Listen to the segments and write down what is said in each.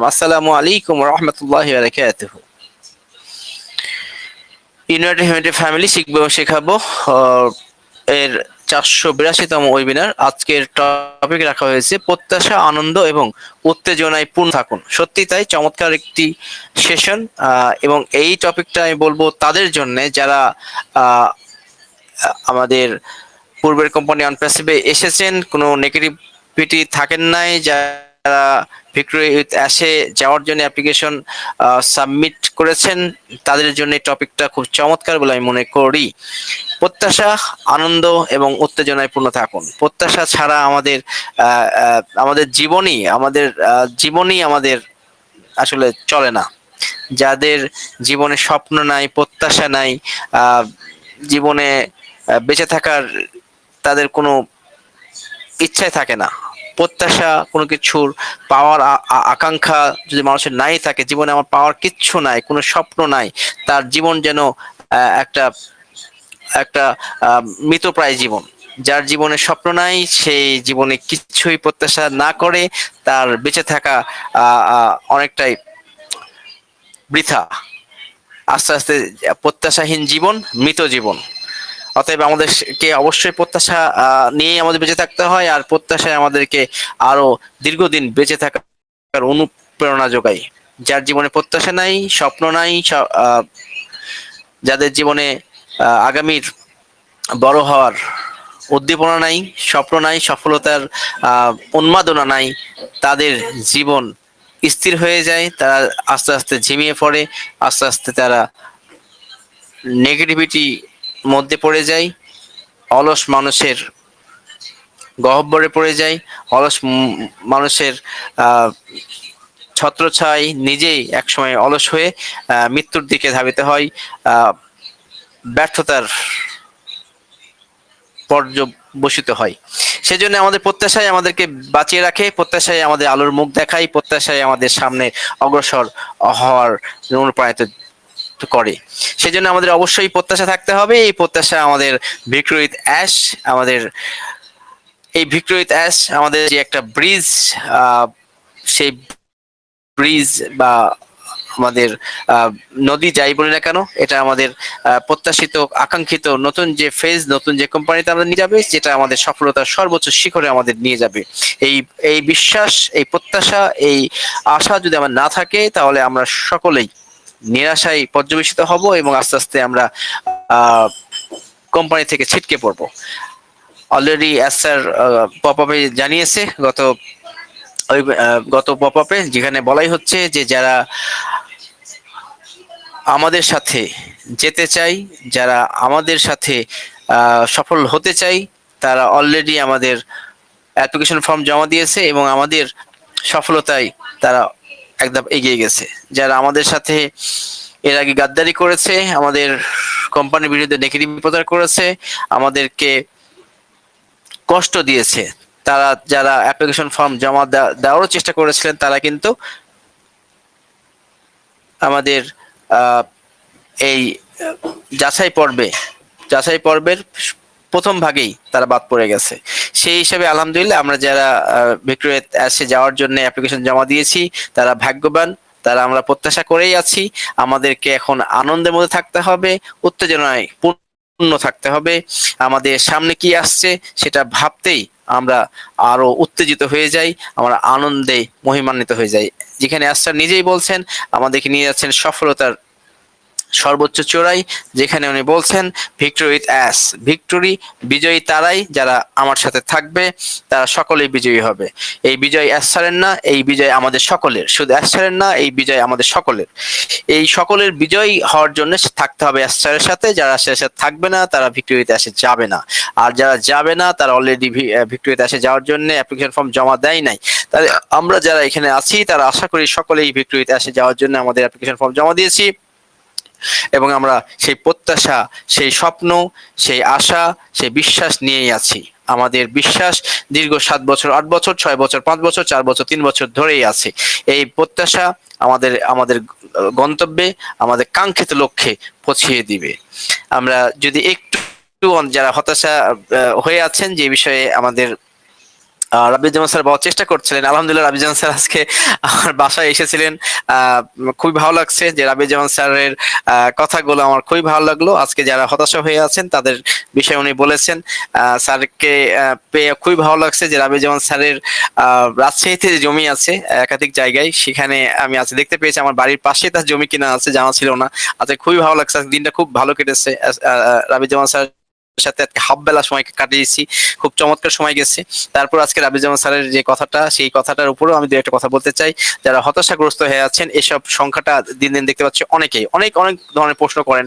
আসসালামু আলাইকুম রহমতুল্লাহ বারাকাতুহ। ইউনাইটেড হিউম্যানিটি ফ্যামিলি শিখব এবং শেখাবো এর চারশো বিরাশিতম ওয়েবিনার আজকের টপিক রাখা হয়েছে, প্রত্যাশা, আনন্দ এবং উত্তেজনায় পূর্ণ থাকুন। সত্যি তাই চমৎকার একটি সেশন এবং এই টপিকটা আমি বলব তাদের জন্য, যারা আমাদের পূর্বের কোম্পানি অনপ্যাসিভে এসেছেন, কোনো নেগেটিভিটি থাকেন নাই যারা ভিক্টোরি উইথ অ্যাশে যাওয়ার জন্য অ্যাপ্লিকেশন সাবমিট করেছেন। তাদের জন্য টপিকটা খুব চমৎকার বলে আমি মনে করি। প্রত্যাশা, আনন্দ এবং উত্তেজনায় পূর্ণ থাকুন। প্রত্যাশা ছাড়া আমাদের আমাদের জীবনই আমাদের জীবনই আমাদের আসলে চলে না। যাদের জীবনে স্বপ্ন নাই, প্রত্যাশা নাই জীবনে বেঁচে থাকার তাদের কোনো ইচ্ছাই থাকে না। প্রত্যাশা, কোনো কিছুর পাওয়ার আকাঙ্ক্ষা যদি মানুষের নাই থাকে, জীবনে আমার পাওয়ার কিচ্ছু নাই, কোনো স্বপ্ন নাই, তার জীবন যেন একটা একটা মৃতপ্রায় জীবন। যার জীবনে স্বপ্ন নাই, সেই জীবনে কিছুই প্রত্যাশা না করে, তার বেঁচে থাকা অনেকটাই বৃথা। আস্তে আস্তে প্রত্যাশাহীন জীবন, মৃত জীবন। অতএব আমাদেরকে অবশ্যই প্রত্যাশা নিয়েই আমাদের বেঁচে থাকতে হয় আর প্রত্যাশায় আমাদেরকে আরও দীর্ঘদিন বেঁচে থাকার অনুপ্রেরণা যোগায় যার জীবনে প্রত্যাশা নাই, স্বপ্ন নাই যাদের জীবনে আগামীর বড় হওয়ার উদ্দীপনা নাই, স্বপ্ন নাই, সফলতার উন্মাদনা নাই, তাদের জীবন স্থির হয়ে যায়, তারা আস্তে আস্তে ঝিমিয়ে পড়ে, আস্তে আস্তে তারা নেগেটিভিটি মধ্যে পড়ে যায় অলস মানুষের গহ্বরে পড়ে যায় অলস মানুষের ছত্রছায় নিজেই একসময় অলস হয়ে মৃত্যুর দিকে ধাবিত হয় ব্যর্থতার পর্যবসিত হয়। সেজন্য আমাদের প্রত্যাশায় আমাদেরকে বাঁচিয়ে রাখে প্রত্যাশায় আমাদের আলোর মুখ দেখায় প্রত্যাশায় আমাদের সামনে অগ্রসর হওয়ার অনুপ্রাণিত করে। সেজন্য আমাদের অবশ্যই প্রত্যাশা থাকতে হবে। এই প্রত্যাশা আমাদের ভিক্টোরিত অ্যাশ আমাদের এই ভিক্টোরিত অ্যাশ আমাদের যে একটা ব্রিজ সেই ব্রিজ বা আমাদের নদী যাই বলি না কেন, এটা আমাদের প্রত্যাশিত, আকাঙ্ক্ষিত নতুন যে ফেজ নতুন যে কোম্পানিতে আমরা নিয়ে যাবে, যেটা আমাদের সফলতার সর্বোচ্চ শিখরে আমাদের নিয়ে যাবে। এই এই বিশ্বাস, এই প্রত্যাশা, এই আশা যদি আমার না থাকে, তাহলে আমরা সকলেই নিরাশায় পর্যবেসিত হব এবং আস্তে আস্তে আমরা কোম্পানি থেকে ছিটকে পড়ব। অলরেডি এস স্যার পপ আপে জানিয়েছে, গত, ওই গত পপ আপে যেখানে বলাই হচ্ছে যে যারা আমাদের সাথে যেতে চাই, যারা আমাদের সাথে সফল হতে চাই, তারা অলরেডি আমাদের অ্যাপ্লিকেশন ফর্ম জমা দিয়েছে এবং আমাদের সফলতায় তারা একদম এগিয়ে গেছে। যারা আমাদের সাথে এর আগে গাদ্দারি করেছে, আমাদের কোম্পানির বিরুদ্ধে নেগেটিভ প্রচার করেছে, আমাদেরকে কষ্ট দিয়েছে। তারা যারা অ্যাপ্লিকেশন ফর্ম জমা দেওয়া- দেওয়ারও চেষ্টা করেছিলেন, তারা কিন্তু আমাদের এই যাচাই পর্বে, যাচাই পর্বের প্রথম ভাগেই তারা বাদ পড়ে গেছে। সেই হিসাবে আলহামদুলিল্লাহ আমরা যারা ভিক্টোরিয়া অ্যাসে যাওয়ার জন্য অ্যাপ্লিকেশন জমা দিয়েছি, তারা ভাগ্যবান, তারা আমরা প্রত্যাশা করেই আছি, আমাদেরকে এখন আনন্দের মধ্যে থাকতে হবে, উত্তেজনায় পূর্ণ থাকতে হবে। আমাদের সামনে কি আসছে সেটা ভাবতেই আমরা আরও উত্তেজিত হয়ে যাই, আমরা আনন্দে মহিমান্বিত হয়ে যাই। যেখানে আস্টার নিজেই বলছেন, আমাদেরকে নিয়ে যাচ্ছেন সফলতার সর্বোচ্চ চূড়াই, যেখানে উনি বলছেন ভিক্টোরি উইথ অ্যাস ভিক্টোরি বিজয়ী তারাই যারা আমার সাথে থাকবে, তারা সকলেই বিজয়ী হবে। এই বিজয় অ্যাসারের না, এই বিজয় আমাদের সকলের। শুধু অ্যাসারের না, এই বিজয় আমাদের সকলের। এই সকলের বিজয়ী হওয়ার জন্য থাকতে হবে অ্যাসারের সাথে। যারা অ্যাসারের সাথে থাকবে না, তারা ভিক্টোরিতে অ্যাসে যাবে না। আর যারা যাবে না, তারা অলরেডি ভিক্টোরিতে আসে যাওয়ার জন্য অ্যাপ্লিকেশন ফর্ম জমা দেয় নাই। তাহলে আমরা যারা এখানে আছি, তারা আশা করি সকলেই ভিক্টোরিতে অ্যাসে যাওয়ার জন্য আমাদের অ্যাপ্লিকেশন ফর্ম জমা দিয়েছি। এবং আমরা সেই প্রত্যাশা, সেই স্বপ্ন, সেই আশা, সেই বিশ্বাস নিয়েই আছি। আমাদের বিশ্বাস দীর্ঘ সাত বছর, আট বছর, ছয় বছর, পাঁচ বছর, চার বছর, তিন বছর ধরেই আছে। এই প্রত্যাশা আমাদের আমাদের গন্তব্যে, আমাদের কাঙ্ক্ষিত লক্ষ্যে পৌঁছিয়ে দিবে। আমরা যদি একটু, যারা হতাশা হয়ে আছেন যে বিষয়ে আমাদের রাবিউজ্জামান স্যার বলার চেষ্টা করছিলেন। আলহামদুলিল্লাহ রাবিউজ্জামান স্যার আজকে আমার বাসায় এসেছিলেন। খুবই ভালো লাগছে যে রাবিউজ্জামান স্যারের কথাগুলো আমার খুবই ভালো লাগল। আজকে যারা হতাশা হয়ে আছেন, তাদের বিষয়ে উনি বলেছেন। স্যারকে পেয়ে খুবই ভালো লাগছে যে রাবিউজ্জামান স্যারের রাজশাহীতে জমি আছে, একাধিক জায়গায়, সেখানে আমি আজ দেখতে পেয়েছি আমার বাড়ির পাশে তার জমি কিনা আছে, জানা ছিল না। আজকে খুবই ভালো লাগছে দিনটা খুব ভালো কেটেছে। রাবিউজ্জামান স্যার সাথে আজকে হাফ বেলা সময় কাটিয়েছি। খুব চমৎকার সময় গেছে। তারপর আজকে রাবিজামান স্যারের যে কথাটা, সেই কথাটার উপরেও আমি দু একটা কথা বলতে চাই। যারা হতাশাগ্রস্ত হয়ে আছেন, এসব সংখ্যাটা দিন দিন দেখতে পাচ্ছি অনেকেই। অনেক অনেক ধরনের প্রশ্ন করেন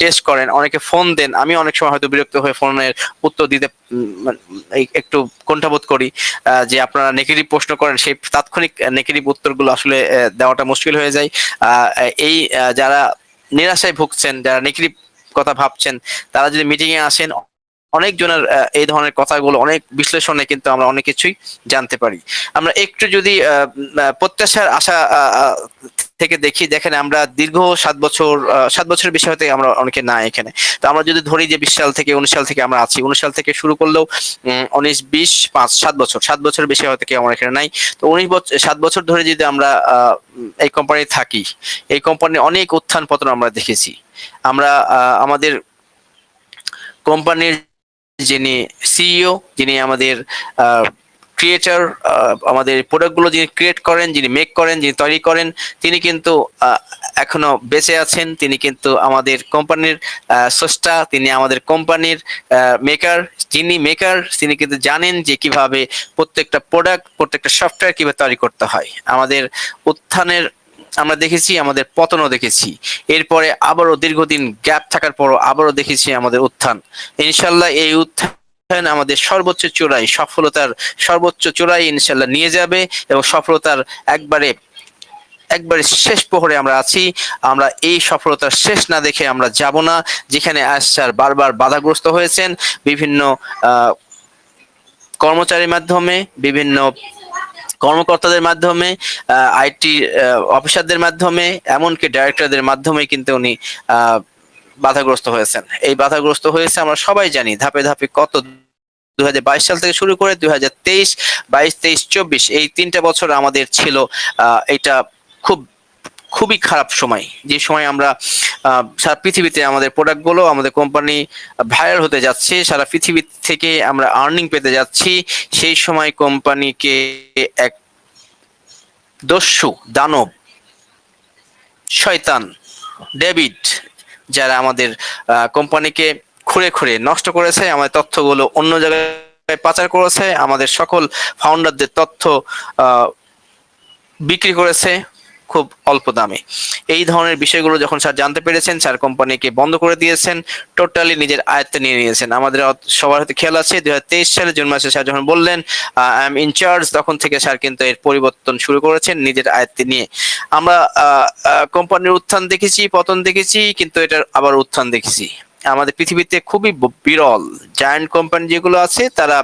টেস্ট করেন, অনেকে ফোন দেন। আমি অনেক সময় হয়তো বিরক্ত হয়ে ফোনের উত্তর দিতে একটু কণ্ঠাবোধ করি যে আপনারা নেগেটিভ প্রশ্ন করেন, সেই তাৎক্ষণিক নেগেটিভ উত্তরগুলো আসলে দেওয়াটা মুশকিল হয়ে যায়। এই যারা নিরাশায় ভুগছেন, যারা নেগেটিভ কথা ভাবছেন, তারা যদি মিটিং এ আসেন অনেকজনের এই ধরনের কথাগুলো, অনেক বিশ্লেষণে কিন্তু আমরা অনেক কিছুই জানতে পারি। আমরা একটু যদি প্রত্যাশার আশা থেকে দেখি, দেখেন আমরা দীর্ঘ সাত বছর সাত বছরের বিষয় হতে আমরা অনেকে না এখানে। তো আমরা যদি ধরি যে বিশ সাল থেকে, উনিশ সাল থেকে আমরা আছি, উনিশ সাল থেকে শুরু করলেও উনিশ, বিশ, পাঁচ, সাত বছর, সাত বছরের বেশি হতে আমরা এখানে নাই। তো উনিশ বছর সাত বছর ধরে যদি আমরা এই কোম্পানি থাকি, এই কোম্পানির অনেক উত্থান পতন আমরা দেখেছি। আমরা আমাদের কোম্পানির যিনি সিইও যিনি আমাদের ক্রিয়েটার আমাদের প্রোডাক্টগুলো যিনি ক্রিয়েট করেন, যিনি মেক করেন, যিনি তৈরি করেন, তিনি কিন্তু এখনও বেঁচে আছেন। তিনি কিন্তু আমাদের কোম্পানির স্রষ্টা, তিনি আমাদের কোম্পানির মেকার যিনি মেকার তিনি কিন্তু জানেন যে কীভাবে প্রত্যেকটা প্রোডাক্ট প্রত্যেকটা সফটওয়্যার কীভাবে তৈরি করতে হয়। আমাদের উত্থানের আমরা দেখেছি, আমাদের পতনও দেখেছি। এরপরে আবারও দীর্ঘদিন গ্যাপ থাকার পরও আবারও দেখেছি আমাদের উত্থান। ইনশাল্লাহ এই উত্থান আমাদের সর্বোচ্চ চূড়ায় সফলতার সর্বোচ্চ চূড়ায় ইনশাল্লাহ নিয়ে যাবে এবং সফলতার একবারে একবারে শেষ প্রহরে আমরা আছি। আমরা এই সফলতার শেষ না দেখে আমরা যাব না। যেখানে আসার বারবার বাধাগ্রস্ত হয়েছেন। বিভিন্ন কর্মচারীর মাধ্যমে, বিভিন্ন কর্মকর্তাদের মাধ্যমে আইটি অফিসারদের মাধ্যমে, এমনকি ডাইরেক্টরদের মাধ্যমে কিন্তু উনি বাধাগ্রস্ত হয়েছেন। এই বাধাগ্রস্ত হয়েছে আমরা সবাই জানি ধাপে ধাপে কত দুই হাজার বাইশ সাল থেকে শুরু করে দুই হাজার তেইশ, বাইশ, তেইশ, চব্বিশ, এই তিনটা বছর আমাদের ছিল এটা খুব খুবই খারাপ সময়। যে সময় আমরা সারা পৃথিবীতে আমাদের প্রোডাক্টগুলো আমাদের কোম্পানি ভাইরাল হতে যাচ্ছে, সারা পৃথিবী থেকে আমরা আর্নিং পেতে যাচ্ছি, সেই সময় কোম্পানিকে এক দস্যু, দানব, শয়তান, ডেভিড, যারা আমাদের কোম্পানিকে খুঁড়ে খুঁড়ে নষ্ট করেছে, আমাদের তথ্যগুলো অন্য জায়গায় পাচার করেছে, আমাদের সকল ফাউন্ডারদের তথ্য বিক্রি করেছে খুব অল্প দামে। এই ধরনের বিষয়গুলো যখন স্যার জানতে পেরেছেন, স্যার কোম্পানিকে বন্ধ করে দিয়েছেন, টোটালি নিজের আয়ত্তে নিয়ে নিয়েছেন। আমাদের সবার হয়তো খেয়াল আছে দুই হাজার তেইশ সালে জুন মাসে স্যার যখন বললেন আই এম ইনচার্জ তখন থেকে স্যার কিন্তু এর পরিবর্তন শুরু করেছেন নিজের আয়ত্তে নিয়ে। আমরা কোম্পানির উত্থান দেখেছি, পতন দেখেছি, কিন্তু এটার আবার উত্থান দেখেছি। আমাদের পৃথিবীতে খুবই বিরল। জায়ান্ট কোম্পানি যেগুলো আছে, তারা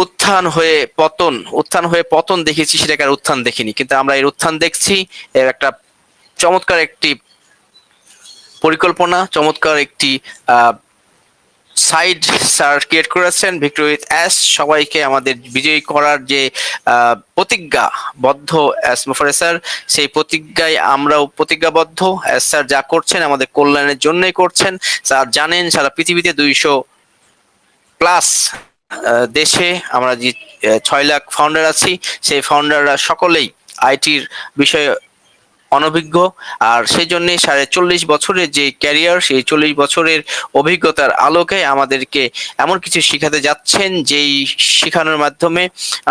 উত্থান হয়ে পতন, উত্থান হয়ে পতন দেখেছি, সেটাকে আর উত্থান দেখিনি। কিন্তু আমরা এর উত্থান দেখছি, এর একটা চমৎকার একটি পরিকল্পনা, চমৎকার একটি সাইড স্যার ক্রিয়েট করেছেন ভিক্টোরি উইথ অ্যাস সবাইকে আমাদের বিজয়ী করার যে প্রতিজ্ঞা বদ্ধ অ্যাস মুফারে স্যার সেই প্রতিজ্ঞায় আমরাও প্রতিজ্ঞাবদ্ধ। অ্যাস স্যার যা করছেন আমাদের কল্যাণের জন্যই করছেন। স্যার জানেন সারা পৃথিবীতে দুইশো প্লাস দেশে আমরা যে ছয় লাখ ফাউন্ডার আছি, সেই ফাউন্ডাররা সকলেই আইটির বিষয়ে অনভিজ্ঞ। আর সেই জন্যই সাড়ে চল্লিশ বছরের যে ক্যারিয়ার সেই চল্লিশ বছরের অভিজ্ঞতার আলোকে আমাদেরকে এমন কিছু শিখাতে যাচ্ছেন, যেই শেখানোর মাধ্যমে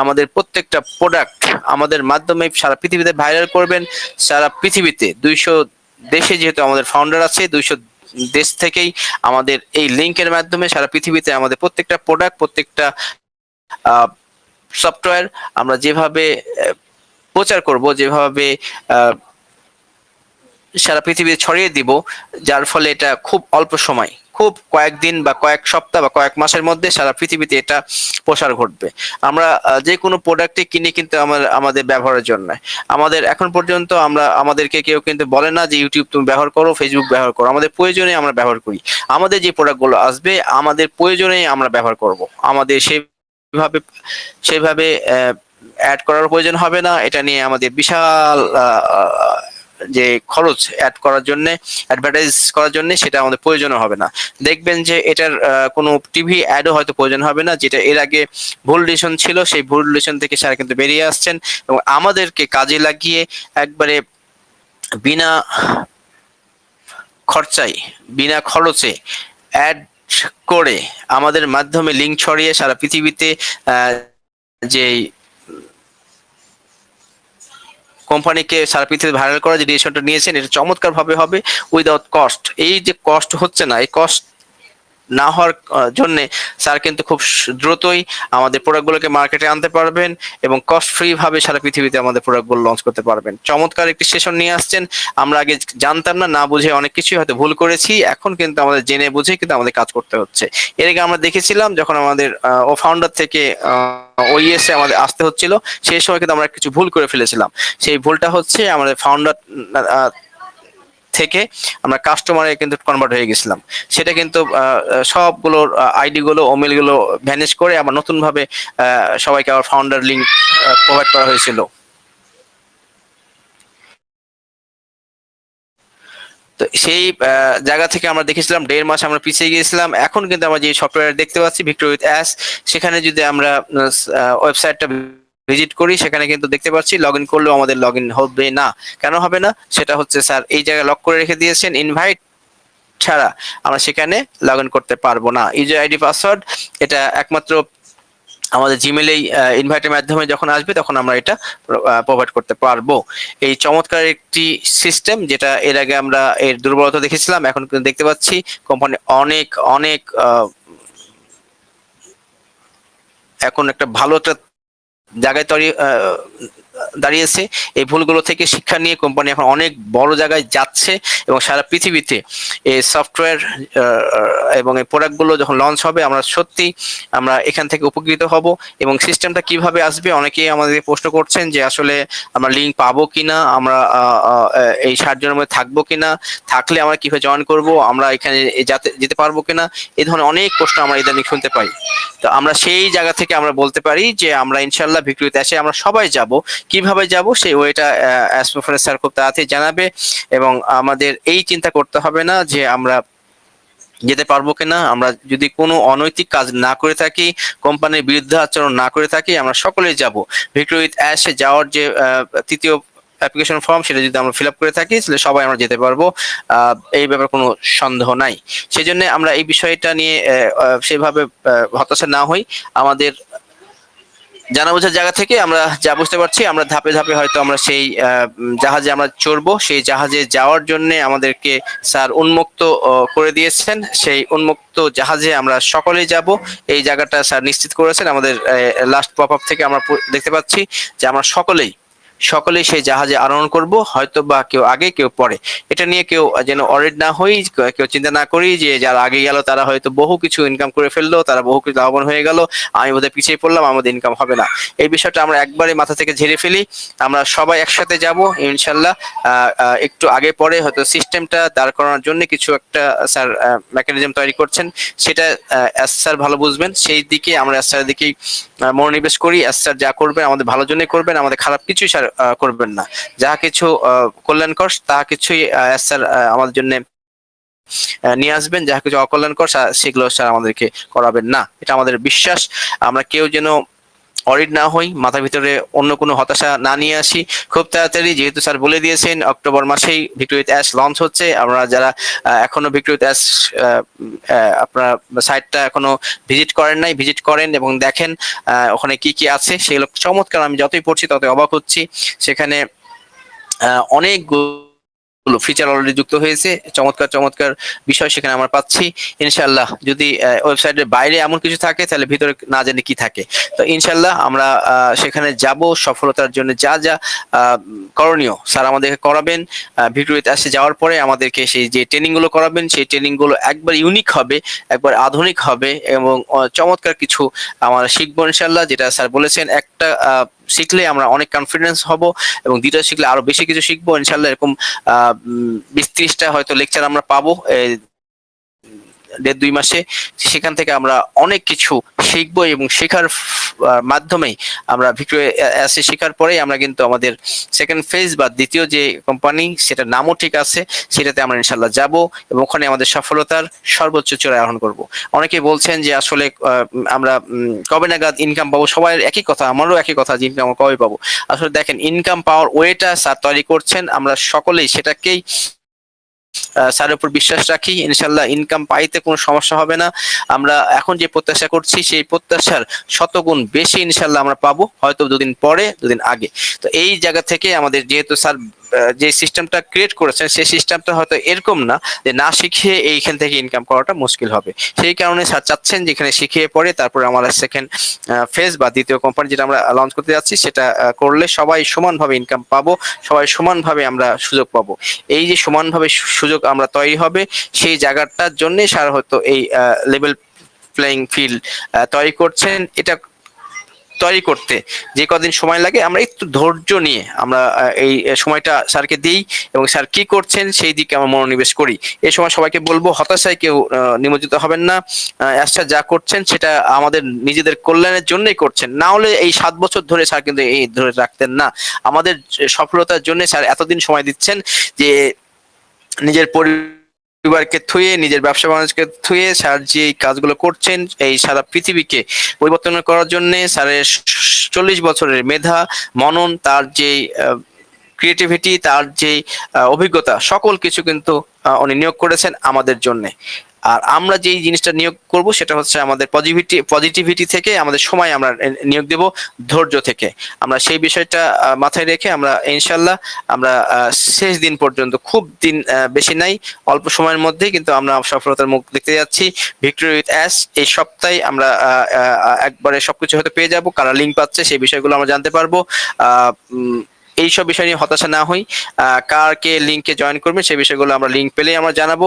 আমাদের প্রত্যেকটা প্রোডাক্ট আমাদের মাধ্যমে সারা পৃথিবীতে ভাইরাল করবেন। সারা পৃথিবীতে দুইশো দেশে যেহেতু আমাদের ফাউন্ডার আছে, দুইশো দেশ থেকেই আমাদের এই লিঙ্কের মাধ্যমে সারা পৃথিবীতে আমাদের প্রত্যেকটা প্রোডাক্ট প্রত্যেকটা সফটওয়্যার আমরা যেভাবে প্রচার করব, যেভাবে সারা পৃথিবীতে ছড়িয়ে দিব, যার ফলে এটা খুব অল্প সময়, খুব কয়েকদিন বা কয়েক সপ্তাহ বা কয়েক মাসের মধ্যে সারা পৃথিবীতে এটা প্রসার ঘটবে। আমরা যে কোনো প্রোডাক্টে কিনি কিন্তু আমার, আমাদের ব্যবহারের জন্য। আমাদের এখন পর্যন্ত আমরা, আমাদেরকে কেউ কিন্তু বলে না যে ইউটিউব তুমি ব্যবহার করো ফেসবুক ব্যবহার করো। আমাদের প্রয়োজনে আমরা ব্যবহার করি। আমাদের যে প্রোডাক্টগুলো আসবে, আমাদের প্রয়োজনেই আমরা ব্যবহার করব। আমাদের সেই সেইভাবে সেইভাবে অ্যাড করার প্রয়োজন হবে না। এটা নিয়ে আমাদের বিশাল যে খরচ অ্যাড করার জন্য অ্যাডভার্টাইজ করার জন্য সেটা আমাদের প্রয়োজন হবে না। দেখবেন যে এটার কোনো টিভি অ্যাডও হয়তো প্রয়োজন হবে না, যেটা এর আগে ভুল ডিসিশন ছিল, সেই ভুল ডিসিশন থেকে স্যার কিন্তু বেরিয়ে আসছেন এবং আমাদেরকে কাজে লাগিয়ে একবারে বিনা খরচায়, বিনা খরচে অ্যাড করে আমাদের মাধ্যমে লিঙ্ক ছড়িয়ে সারা পৃথিবীতে যে কোম্পানিকে সারা পৃথিবীতে ভাইরাল করার যে ডিসিশনটা নিয়েছেন, এটা চমৎকার ভাবে হবে উইদাউট কস্ট এই যে কস্ট হচ্ছে না, এই কষ্ট না হওয়ার জন্য স্যার কিন্তু খুব দ্রুতই আমাদের প্রোডাক্টগুলোকে মার্কেটে আনতে পারবেন এবং কস্ট ফ্রি ভাবে সারা পৃথিবীতে আমাদের প্রোডাক্টগুলো লঞ্চ করতে পারবেন। চমৎকার একটি সেশন নিয়ে আসছেন। আমরা আগে জানতাম না না বুঝে অনেক কিছুই হয়তো ভুল করেছি। এখন কিন্তু আমাদের জেনে বুঝে কিন্তু আমাদের কাজ করতে হচ্ছে। এর আগে আমরা দেখেছিলাম যখন আমাদের ও ফাউন্ডার থেকে ওইএসএ আমাদের আসতে হচ্ছিল, সেই সময় কিন্তু আমরা কিছু ভুল করে ফেলেছিলাম। সেই ভুলটা হচ্ছে আমাদের ফাউন্ডার থেকে আমরা কাস্টমারে কিন্তু কনভার্ট হয়ে গেছিলাম। সেটা কিন্তু সবগুলোর আইডি গুলো ওমেলগুলো ভ্যানিশ করে আবার নতুন ভাবে সবাইকে আবার ফাউন্ডার লিঙ্ক প্রোভাইড করা হয়েছিল। তো সেই জায়গা থেকে আমরা দেখেছিলাম, দেড় মাস আমরা পিছিয়ে গিয়েছিলাম। এখন কিন্তু আমরা যে সফটওয়্যার দেখতে পাচ্ছি ভিক্টর উইথ অ্যাস সেখানে যদি আমরা ওয়েবসাইটটা ভিজিট করি, সেখানে কিন্তু দেখতে পাচ্ছি লগ ইন করলেও আমাদের লগ ইন হবে না। কেন হবে না? সেটা হচ্ছে স্যার, এই জায়গায় লক করে রেখে দিয়েছেন ইনভাইট ছাড়া আমরা সেখানে লগ ইন করতে পারব না। ইউজার আইডি পাসওয়ার্ড এটা একমাত্র আমাদের জিমেলেই ইনভাইটের মাধ্যমে যখন আসবে, তখন আমরা এটা প্রোভাইড করতে পারব। এই চমৎকার একটি সিস্টেম যেটা এর আগে আমরা এর দুর্বলতা দেখেছিলাম, এখন কিন্তু দেখতে পাচ্ছি কোম্পানি অনেক অনেক এখন একটা ভালো একটা জায়গায় তৈরি দাঁড়িয়েছে। এই ভুলগুলো থেকে শিক্ষা নিয়ে কোম্পানি এখন অনেক বড় জায়গায় যাচ্ছে এবং সারা পৃথিবীতে এই সফটওয়্যার এবং এই প্রোডাক্টগুলো যখন লঞ্চ হবে, আমরা সত্যি আমরা এখান থেকে উপকৃত হব এবং সিস্টেমটা কীভাবে আসবে অনেকেই আমাদের প্রশ্ন করছেন যে আসলে আমরা লিঙ্ক পাবো কিনা, আমরা এই ষাট জনের মধ্যে থাকব কিনা, থাকলে আমরা কীভাবে জয়েন করব, আমরা এখানে যাতে, যেতে পারব কিনা, এই ধরনের অনেক প্রশ্ন আমরা ইদানিং শুনতে পাই। তো আমরা সেই জায়গা থেকে আমরা বলতে পারি যে আমরা ইনশাল্লাহ ভিক্টোরিয়াতে এসে আমরা সবাই যাব। কীভাবে যাব সেই ওয়েটা অ্যাসপোফারের স্যার খুব তাড়াতাড়ি জানাবে এবং আমাদের এই চিন্তা করতে হবে না যে আমরা যেতে পারব কিনা। আমরা যদি কোনো অনৈতিক কাজ না করে থাকি, কোম্পানির বিরুদ্ধে আচরণ না করে থাকি, আমরা সকলেই যাব। ভিক্টোরিয়াত অ্যাশে যাওয়ার যে তৃতীয় অ্যাপ্লিকেশন ফর্ম সেটা যদি আমরা ফিল আপ করে থাকি, তাহলে সবাই আমরা যেতে পারব। এই ব্যাপারে কোনো সন্দেহ নাই। সেই জন্য আমরা এই বিষয়টা নিয়ে সেভাবে হতাশা না হই। আমাদের জানা বোঝার জায়গা থেকে আমরা যা বুঝতে পারছি, আমরা ধাপে ধাপে হয়তো আমরা সেই জাহাজে আমরা চড়বো। সেই জাহাজে যাওয়ার জন্য আমাদেরকে স্যার উন্মুক্ত করে দিয়েছেন। সেই উন্মুক্ত জাহাজে আমরা সকলেই যাব। এই জায়গাটা স্যার নিশ্চিত করেছেন। আমাদের লাস্ট পপ আপ থেকে আমরা দেখতে পাচ্ছি যে আমরা সকলেই সকলেই সেই জাহাজে আরোহণ করব হয়তো বা কেউ আগে, কেউ পরে। এটা নিয়ে কেউ যেন অরেড না হই, কেউ চিন্তা না করি যে যারা আগে গেল, তারা হয়তো বহু কিছু ইনকাম করে ফেলল, তারা বহু কিছু লাভবান হয়ে গেল, আমি বোধহয় পিছিয়ে পড়লাম, আমাদের ইনকাম হবে না। এই বিষয়টা আমরা একবারে মাথা থেকে ঝেড়ে ফেলি। আমরা সবাই একসাথে যাব, ইনশাল্লাহ। একটু আগে পরে হয়তো সিস্টেমটা দাঁড় করানোর জন্য কিছু একটা, স্যার মেকানিজম তৈরি করছেন। সেটা এস স্যার ভালো বুঝবেন। সেই দিকে আমরা এস স্যারের দিকেই মনোনিবেশ করি। এস স্যার যা করবেন, আমাদের ভালো জন্যই করবেন। আমাদের খারাপ কিছুই, স্যার করবেন না। যাহা কিছু কল্যাণকর তাহা কিছুই স্যার আমাদের জন্য নিয়ে আসবেন। যাহা কিছু অকল্যাণকর কর সেগুলো স্যার আমাদেরকে করাবেন না। এটা আমাদের বিশ্বাস। আমরা কেউ যেন অরিড না হই মাথার ভিতরে অন্য কোনো হতাশা না নিয়ে আসি। খুব তাড়াতাড়ি যেহেতু স্যার বলে দিয়েছেন অক্টোবর মাসেই ভিক্টোরিয়াত অ্যাশ লঞ্চ হচ্ছে। আমরা যারা এখনও ভিক্টোরিয়াত অ্যাশ আপনার সাইটটা এখনও ভিজিট করেন নাই ভিজিট করেন এবং দেখেন ওখানে কি কি আছে। সেগুলো চমৎকার আমি যতই পড়ছি ততই অবাক হচ্ছি। সেখানে আহ, ফিচার অলরেডি যুক্ত হয়েছে। চমৎকার চমৎকার বিষয় সেখানে আমরা পাচ্ছি। ইনশাল্লাহ যদি ওয়েবসাইটের বাইরে এমন কিছু থাকে, তাহলে ভিতরে না জানি কি থাকে। তো ইনশাল্লাহ আমরা সেখানে যাব সফলতার জন্য যা যা করণীয়। স্যার আমাদেরকে করাবেন। ভিক্টোরিয়াতে আসে যাওয়ার পরে আমাদেরকে সেই যে ট্রেনিংগুলো করাবেন, সেই ট্রেনিংগুলো একবার ইউনিক হবে, একবার আধুনিক হবে এবং চমৎকার কিছু আমরা শিখব ইনশাল্লাহ যেটা স্যার বলেছেন, একটা শিখলে আমরা অনেক কনফিডেন্স হব এবং দ্বিতীয় শিখলে আরও বেশি কিছু শিখব। ইনশাল্লাহ এরকম বিশ ত্রিশটা হয়তো লেকচার আমরা পাবো দেড় দুই মাসে। সেখান থেকে আমরা অনেক কিছু শিখব এবং শেখার মাধ্যমেই আমরা ভিক্টোরিয়া অ্যাসে শেখার পরেই আমরা কিন্তু আমাদের সেকেন্ড ফেজ বা দ্বিতীয় যে কোম্পানি সেটার নামও ঠিক আছে, সেটাতে আমরা ইনশাল্লাহ যাব এবং ওখানে আমাদের সফলতার সর্বোচ্চ চূড়ায় আরোহণ করব। অনেকে বলছেন যে আসলে আমরা কবে নাগাদ ইনকাম পাবো? সবার একই কথা, আমারও একই কথা যে ইনকাম কবে পাবো? আসলে দেখেন ইনকাম পাওয়ার ওয়েটা স্যার তৈরি করছেন, আমরা সকলেই সেটাকেই স্যারের উপর বিশ্বাস রাখি। ইনশাল্লাহ ইনকাম পাইতে কোনো সমস্যা হবে না। আমরা এখন যে প্রত্যাশা করছি, সেই প্রত্যাশার শতগুণ বেশি ইনশাল্লাহ আমরা পাবো, হয়তো দুদিন পরে, দুদিন আগে। তো এই জায়গা থেকে আমাদের যেহেতু স্যার যে সিস্টেমটা ক্রিয়েট করেছেন, সেই সিস্টেমটা হয়তো এরকম না যে না শিখিয়ে এইখান থেকে ইনকাম করাটা মুশকিল হবে। সেই কারণে স্যার চাচ্ছেন যেখানে শিখিয়ে পড়ে তারপর আমাদের সেকেন্ড ফেজ বা দ্বিতীয় কোম্পানি যেটা আমরা লঞ্চ করতে যাচ্ছি, সেটা করলে সবাই সমানভাবে ইনকাম পাবো, সবাই সমানভাবে আমরা সুযোগ পাবো। এই যে সমানভাবে সুযোগ আমরা তৈরি হবে, সেই জায়গাটার জন্যই স্যার হয়তো এই লেভেল প্লেইং ফিল্ড তৈরি করছেন। এটা তৈরি করতে। যে কদিন সময় লাগে, আমরা একটু ধৈর্য নিয়ে আমরা এই সময়টা স্যারকে দিই এবং স্যার কি করছেন সেই দিকে আমরা মনোনিবেশ করি। এই সময় সবাইকে বলব, হতাশায় কেউ নিমজ্জিত হবেন না। স্যার যা করছেন সেটা আমাদের নিজেদের কল্যাণের জন্যই করছেন। না হলে এই সাত বছর ধরে স্যার কিন্তু এই ধরে রাখতেন না। আমাদের সফলতার জন্য স্যার এতদিন সময় দিচ্ছেন যে নিজের পরিবারকে থুয়ে, নিজের ব্যবসা বাণিজ্যকে থুয়ে স্যার যে কাজগুলো করছেন এই সারা পৃথিবীকে। পরিবর্তন করার জন্য স্যারের চল্লিশ বছরের মেধা, মনন, তার যে ক্রিয়েটিভিটি তার যে অভিজ্ঞতা, সকল কিছু কিন্তু উনি নিয়োগ করেছেন আমাদের জন্য। আর আমরা যেই জিনিসটা নিয়োগ করব সেটা হচ্ছে আমাদের পজিটিভিটি পজিটিভিটি থেকে আমাদের সময় আমরা নিয়োগ দেব, ধৈর্য থেকে। আমরা সেই বিষয়টা মাথায় রেখে আমরা ইনশাল্লাহ আমরা শেষ দিন পর্যন্ত খুব দিন বেশি নাই, অল্প সময়ের মধ্যেই কিন্তু আমরা সফলতার মুখ দেখতে যাচ্ছি। ভিক্টোরি উইথ অ্যাস এই সপ্তাহে আমরা একবারে সবকিছু হয়তো পেয়ে যাব, কারা লিঙ্ক পাচ্ছে সেই বিষয়গুলো আমরা জানতে পারব। এইসব বিষয় নিয়ে হতাশা না হই কার কে লিঙ্কে জয়েন করবে সেই বিষয়গুলো আমরা লিঙ্ক পেলেই আমরা জানাব।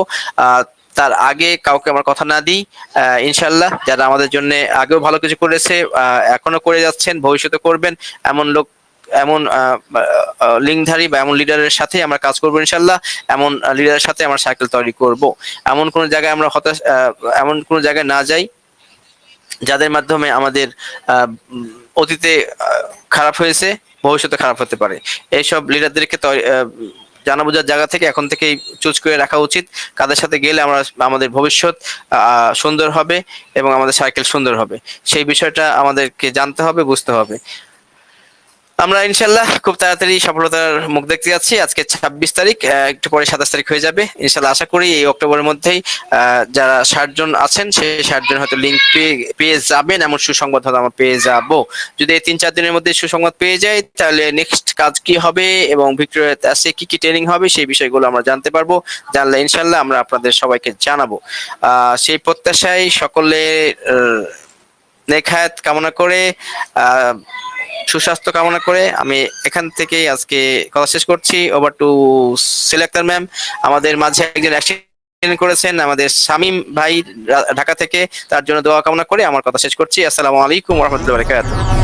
তার আগে কাউকে আমার কথা না দিই ইনশাল্লাহ যারা আমাদের জন্য আগেও ভালো কিছু করেছে এখনও করে যাচ্ছেন, ভবিষ্যতে করবেন, এমন লোক, এমন লিঙ্কধারী বা এমন লিডারের সাথে আমরা কাজ করব ইনশাল্লাহ এমন লিডারের সাথে আমরা সাইকেল তৈরি করব। এমন কোন জায়গায় আমরা হতাশ এমন কোন জায়গায় না যাই, যাদের মাধ্যমে আমাদের অতীতে খারাপ হয়েছে, ভবিষ্যতে খারাপ হতে পারে। এইসব লিডারদেরকে জানা বোঝার জায়গা থেকে এখন থেকেই চুজ করে রাখা উচিত। কাদের সাথে গেলে আমরা, আমাদের ভবিষ্যৎ সুন্দর হবে এবং আমাদের সাইকেল সুন্দর হবে। সেই বিষয়টা আমাদেরকে জানতে হবে, বুঝতে হবে। আমরা ইনশাল্লাহ খুব তাড়াতাড়ি সফলতার মুখ দেখতে যাচ্ছি। আজকে ছাব্বিশ তারিখ একটু পরে সাতাশ তারিখ হয়ে যাবে। ইনশাল্লাহ আশা করি এই অক্টোবরের মধ্যেই যারা ষাট জন আছেন, সেই ষাট জন হয়তো লিঙ্ক পেয়ে যাবেন, এমন সুসংবাদ হয়তো আমরা পেয়ে যাব। যদি এই তিন চার দিনের মধ্যে সুসংবাদ পেয়ে যাই, তাহলে নেক্সট কাজ কি হবে এবং ভিক্টোরিয়া আসে কি কি ট্রেনিং হবে, সেই বিষয়গুলো আমরা জানতে পারব। জানলে ইনশাল্লাহ আমরা আপনাদের সবাইকে জানাব। সেই প্রত্যাশায় সকলে নেখায়াত কামনা করে সুস্বাস্থ্য কামনা করে আমি এখান থেকে আজকে কথা শেষ করছি। ওভার টু সিলেক্টর ম্যাম আমাদের মাঝে একজন অ্যাক্সিডেন্ট করেছেন, আমাদের শামীম ভাই ঢাকা থেকে, তার জন্য দোয়া কামনা করে আমার কথা শেষ করছি। আসসালামু আলাইকুম রহমতুল্লাহ বারকাতুহু।